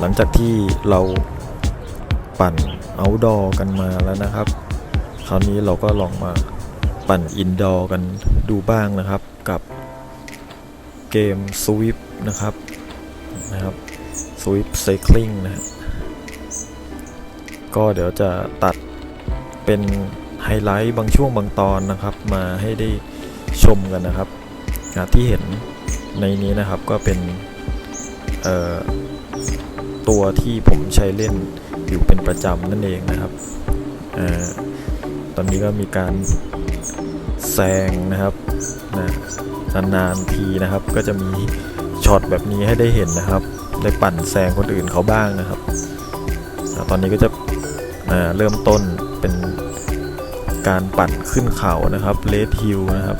หลังจากที่เราปั่น outdoor กันมาแล้วนะครับ คราวนี้เราก็ลองมาปั่น indoor กันดูบ้างนะครับกับเกม Swift นะครับนะครับ Swift Cycling นะก็เดี๋ยวจะตัดเป็นไฮไลท์บางช่วงบางตอนนะครับมาให้ได้ชมกันนะครับอะที่เห็นในนี้นะครับก็เป็นเอ่อ ตัวที่ผมใช้เล่นอยู่เป็นประจำนั่นเองนะครับอตอนนี้ก็มีการแซงนะครับนะนานๆทีนะครับ ก็จะมีช็อตแบบนี้ให้ได้เห็นนะครับ ได้ปั่นแซงคนอื่นเขาบ้างนะครับอตอนนี้ก็จะเริ่มต้นเป็นการปั่นขึ้นเขานะครับเลดฮิลนะครับ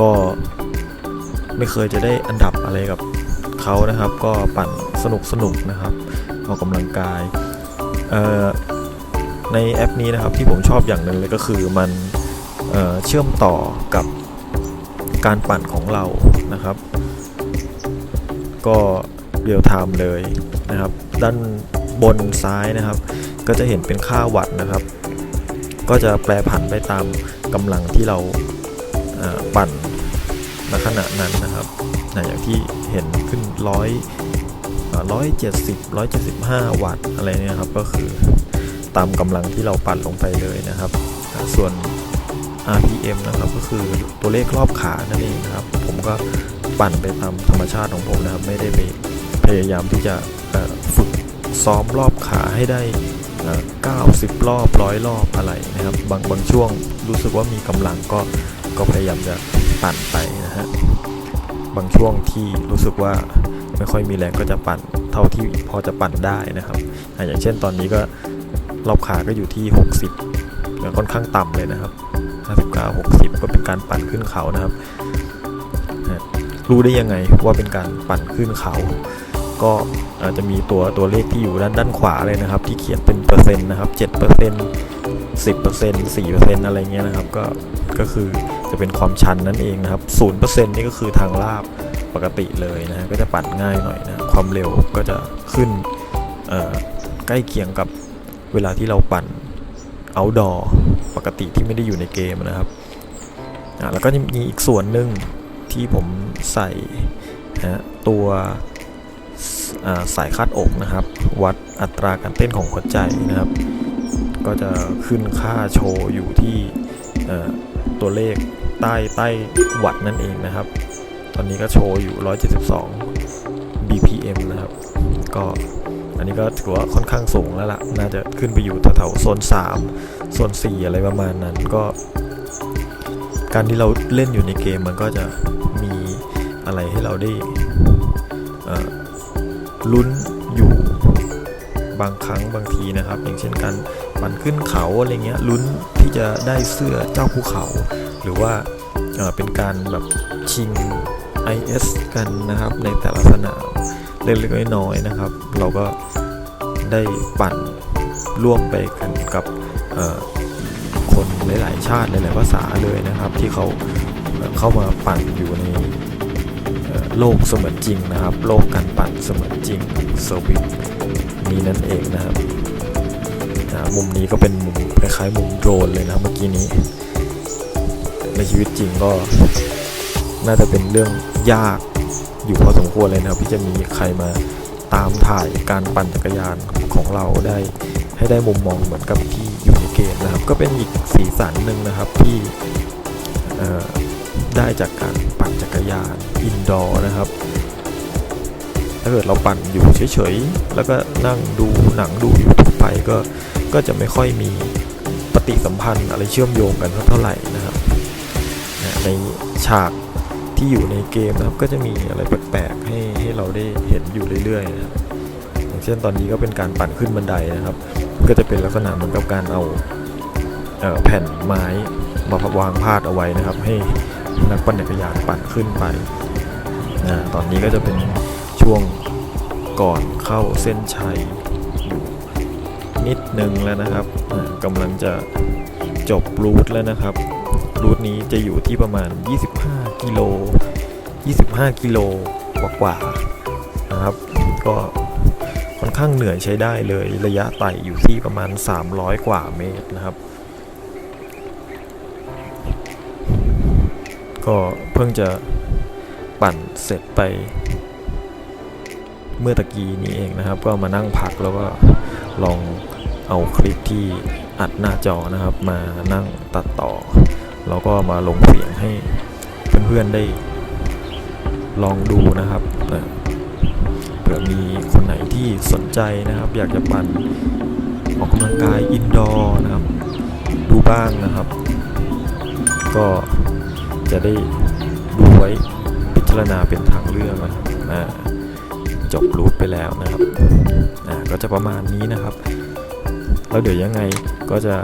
ก็ไม่เคยจะได้อันดับอะไรกับ เขานะครับ ก็ปั่นสนุกสนุกๆนะครับออกกำลังกายในแอปนี้นะครับที่ผมชอบอย่างหนึ่งเลยก็คือมันเเชื่อมต่อกับการปั่นของเรานะครับ ก็เรียลไทม์เลยนะครับ ด้านบนซ้ายนะครับ ก็จะเห็นเป็นค่าวัตต์นะครับ ก็จะแปลผันไปตามกำลังที่เราปั่นณขณะนั้นนะครับ นะอย่างที่เห็นขึ้นร้อยร้อยเจ็ดสิบร้อยเจ็ดสิบห้าวัตต์อะไรเนี่ยครับ ก็คือตามกำลังที่เราปั่นลงไปเลยนะครับ ส่วน RPM นะครับก็คือตัวเลขรอบขานั่นเองนะครับ ผมก็ปั่นไปตามธรรมชาติของผมนะครับ ไม่ได้ไปพยายามที่จะฝึกซ้อมรอบขาให้ได้เอ่อ90 รอบร้อยรอบอะไรนะครับ บางบางช่วงรู้สึกว่ามีกำลังก็ก็พยายามจะปั่นไปนะฮะ บางช่วงที่รู้สึกว่าไม่ค่อยมีแรงก็จะปั่นเท่าที่พอจะปั่นได้นะครับ อย่างเช่นตอนนี้ก็รอบขาก็อยู่ที่ 60เนี่ยค่อนข้างต่ำเลยนะครับ59 60 ก็เป็นการปั่นขึ้นเขานะครับ รู้ได้ยังไงว่าเป็นการปั่นขึ้นเขา ก็อาจจะมีตัวตัวเลขที่อยู่ด้านด้านขวาเลยนะครับ ที่เขียนเป็นเปอร์เซ็นต์นะครับ7% 10% 4%อะไรเงี้ยนะครับ ก็ก็คือ จะเป็นความชันนั่นเองนะครับ0%นี่ก็คือทางลาบปกติเลยนะฮะก็จะปั่นง่ายหน่อยนะความเร็วก็จะขึ้นเอ่อใกล้เคียงกับเวลาที่เราปั่น outdoor ปกติที่ไม่ได้อยู่ในเกมนะครับอ่าแล้วก็จะมีอีกส่วนหนึ่งที่ผมใส่นะตัวสายคาดอกนะครับ วัดอัตราการเต้นของหัวใจนะครับ ก็จะขึ้นค่าโชว์อยู่ที่ ตัวเลขใต้ใต้วัดนั่นเองนะครับ ตอนนี้ก็โชว์อยู่ 172 BPM นะครับ ก็อันนี้ก็ถือว่าค่อนข้างสูงแล้วล่ะ น่าจะขึ้นไปอยู่แถวๆโซน 3 โซน 4 อะไรประมาณนั้นก็ การที่เราเล่นอยู่ในเกมมันก็จะมีอะไรให้เราได้ลุ้นอยู่บางครั้งบางทีนะครับ อย่างเช่นการ ปั่นขึ้นเขาอะไรเงี้ยลุ้นที่จะได้เสื้อเจ้าภูเขา หรือว่าเป็นการแบบชิง IS กันนะครับในแต่ละสนามเล็กๆน้อยๆนะครับ เราก็ได้ปั่นร่วมไปกันกับคนหลาย ๆ ชาติหลาย ๆ ภาษาเลยนะครับ ที่เขาเข้ามาปั่นอยู่ในโลกเสมือนจริงนะครับ โลกการปั่นเสมือนจริงเซอร์วิสนี้นั่นเองนะครับ อ่ามุมนี้ก็เป็นมุมคล้ายๆมุมโดรนเลยนะเมื่อกี้นี้ ในชีวิตจริงก็น่าจะเป็นเรื่องยากอยู่พอสมควรเลยนะครับที่จะมีใครมาตามถ่ายการปั่นจักรยานของเราได้ ให้ได้มุมมองเหมือนกับที่อยู่ในเกมนะครับ ก็เป็นอีกสีสันหนึ่งนะครับที่ได้จากการปั่นจักรยานอินดอร์นะครับ ถ้าเกิดเราปั่นอยู่เฉยๆ แล้วก็นั่งดูหนังดูอยู่ทั่วไปก็ ก็จะไม่ค่อยมีปฏิสัมพันธ์อะไรเชื่อมโยงกันเท่าไหร่นะครับ ในฉากที่อยู่ในเกมนะครับ ก็จะมีอะไรแปลกๆให้ให้เราได้เห็นอยู่เรื่อยๆนะครับอย่างเช่นตอนนี้ก็เป็นการปั่นขึ้นบันไดนะครับ ก็จะเป็นลักษณะเหมือนกับการเอาเอ่อแผ่นไม้มาวางพาดเอาไว้นะครับ ให้นักปั่นจักรยานปั่นขึ้นไปนะตอนนี้ก็จะเป็นช่วงก่อนเข้าเส้นชัย นิดนึงแล้วนะครับกำลังจะจบรูทแล้วนะครับ รูทนี้จะอยู่ที่ประมาณ 25 กิโล 25 กิโลกว่าๆนะครับ ก็ค่อนข้างเหนื่อยใช้ได้เลยระยะไต่อยู่ที่ประมาณ 300 กว่าเมตรนะครับ ก็เพิ่งจะปั่นเสร็จไปเมื่อตะกี้นี้เองนะครับ ก็มานั่งพักแล้วก็ ลองเอาคลิปที่อัดหน้าจอนะครับ มานั่งตัดต่อ แล้วก็มาลงเสียงให้เพื่อนๆได้ลองดูนะครับเผื่อมีคนไหนที่สนใจนะครับ อยากจะปั่นออกกำลังกายอินดอร์นะครับ ดูบ้างนะครับ ก็จะได้ดูไว้พิจารณาเป็นทางเลือกนะครับ จบรูปไปแล้วนะครับอ่าก็จะประมาณนี้นะครับ แล้วเดี๋ยวยังไงก็จะ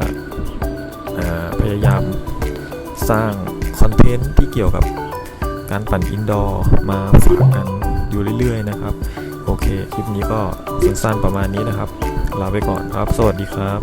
พยายามสร้างคอนเทนต์ที่เกี่ยวกับการปั่นอินดอร์มาฝากกันอยู่เรื่อยๆนะครับ โอเค คลิปนี้ก็สั้นๆประมาณนี้นะครับ ลาไปก่อนครับ สวัสดีครับ